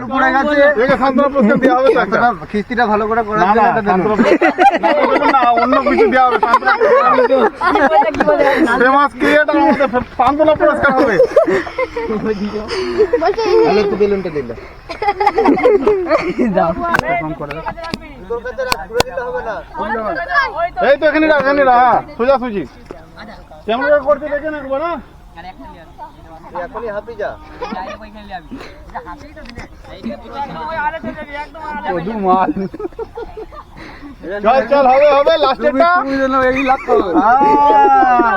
আলু পড়ে গেছে। একে সান্ত্বনা পুরস্কার দেওয়া হবে তো একটা। খিস্তিটা ভালো করে করার জন্য একটা দেন। না, অন্য কিছু দেওয়া হবে পুরস্কার। ফেমাস ক্রিয়েটার আমাদের সান্ত্বনা পুরস্কার হবে। তাহলে একটু বেলুনটা দিলে। তোর কাছে রাখ, ঘুরে দিতে হবে না এই তো এখানে রাখ এখানে রাখ হ্যাঁ, সোজাসুজি। কেমন করে করতে দেখেন একবার হ্যাঁ তুই এখনই হাঁপি যা কদু মাল চল চল হবে হবে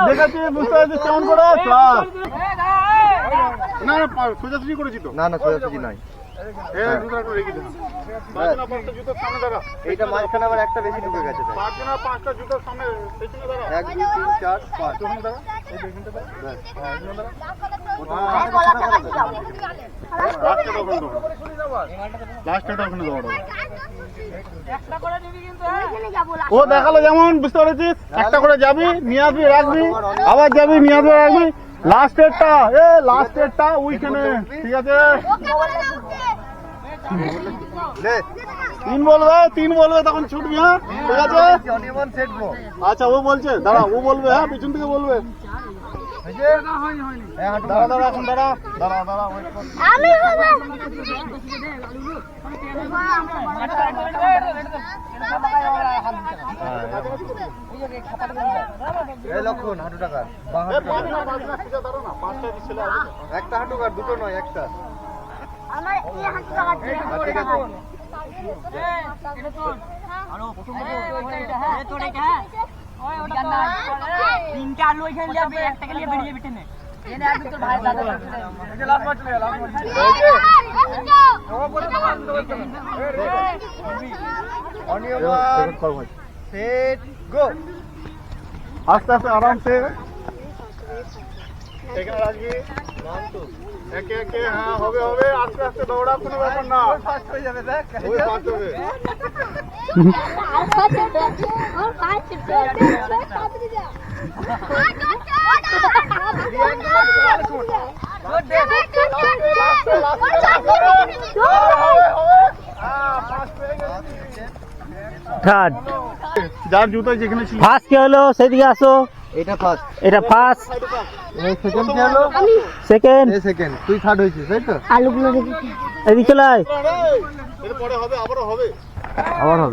দেখাচ্ছি বুঝতে পারছিস কেমন করে না না পা- সোজাসুজি করেছি তো না না নয় এইটা মাঝখানে আবার একটা বেশি ঢুকে গেছে পাঁচটা জুতোর সামনে এক দুই তিন চার পাঁচ ও দেখাল যেমন বুঝতে পেরেছিস একটা করে যাবি নিয়ে আসবি রাখবি আবার যাবি নিয়ে আসবি রাখবি লাস্টেরটা এ লাস্টেরটা ওইখানে ঠিক আছে তিন বলবে তিন বলবে তখন ছুটবি হ্যাঁ ঠিক আছে আচ্ছা ও বলছে দাঁড়া ও বলবে হ্যাঁ পিছন থেকে বলবে হ্যাঁ হাঁটু দাঁড়া দাঁড়া এখন দাঁড়া দাঁড়া দাঁড়া wait কর। আমি হবে এই লক্ষণ হাঁটু টাকা বাঁ এ, হাঁটু পাঁচ টাকা। না, পাঁচ না, সোজা দাঁড়া না, পাঁচটা ছেলে আছে তো। একটা হাঁটু কার দুটো নয় একটা আমার এই হাত লাগাচ্ছে হ্যাঁ, ঠিক আছে তিনটে আলু ওইখানে যাবে একটা নিয়ে বেরিয়ে যাবে টেনে। এনে আর তোর ভাই দাদা অনিয়মন সেট গো আস্তে আস্তে আরামসে। এখানে রাখবি একে একে হ্যাঁ হবে হবে আস্তে আস্তে দৌড়া কোনো ব্যাপার না। ফার্স্ট হয়ে যাবে দেখ। ওই ফার্স্ট হবে। যার জুতো যেখানে ফার্স্ট কে হলো? সেদিকে আসো। এটা ফার্স্ট এটা ফার্স্ট এই সেকেন্ড কি হলো? সেকেন্ড এই সেকেন্ড তুই থার্ড হইছিস তাই তো? আলুগুলো দেখি। এদিকে লাই এর পরে হবে আবারও হবে। আবার হবে।